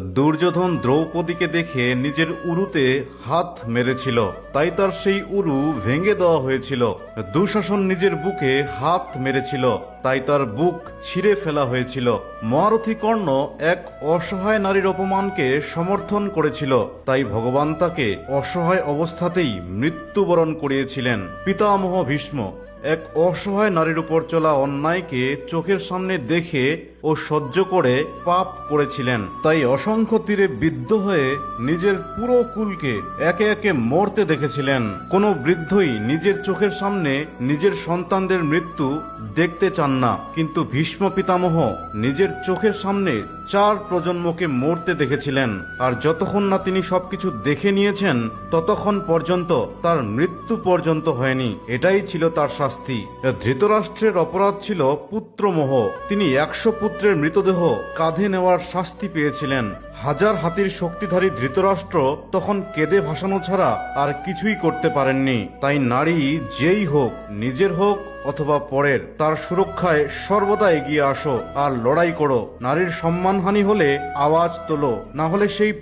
দুর্যোধন দ্রৌপদীকে দেখে নিজের উরুতে হাত মেরেছিল। তাই তার সেই উরু ভেঙে দেওয়া হয়েছিল। দুঃশাসন নিজের বুকে হাত মেরেছিল। তাই তার বুক ছিঁড়ে ফেলা হয়েছিল। মহারথী কর্ণ এক অসহায় নারীর অপমানকে সমর্থন করেছিল। তাই ভগবান তাকে অসহায় অবস্থাতেই মৃত্যুবরণ করিয়েছিলেন। পিতামহ ভীষ্ম এক অসহায় নারীর উপর চলা অন্যায়কে চোখের সামনে দেখে ও সহ্য করে পাপ করেছিলেন। তাই অসংখ্য তীরে বিদ্ধ হয়ে নিজের পুরো কুলকে একে একে মরতে দেখেছিলেন। কোনো বৃদ্ধই নিজের চোখের সামনে নিজের সন্তানদের মৃত্যু দেখতে চান না। কিন্তু ভীষ্ম পিতামহ নিজের চোখের সামনে চার প্রজন্মকে মরতে দেখেছিলেন। আর যতক্ষণ না তিনি সবকিছু দেখে নিয়েছেন, ততক্ষণ পর্যন্ত তার মৃত্যু পর্যন্ত হয়নি। এটাই ছিল তার শাস্তি। ধৃতরাষ্ট্রের অপরাধ ছিল পুত্রমোহ। তিনি একশো পুত্রের মৃতদেহ কাঁধে নেওয়ার শাস্তি পেয়েছিলেন। হাজার হাতির শক্তিধারী ধৃতরাষ্ট্র তখন কেঁদে ভাসানো ছাড়া আর কিছুই করতে পারেননি। তাই নারী যেই হোক, নিজের হোক অথবা পরের, তার সুরক্ষায় সর্বদা এগিয়ে আসো আর লড়াই করো। নারীর সম্মানহানি হলে আওয়াজ তোলো, না হলে সেই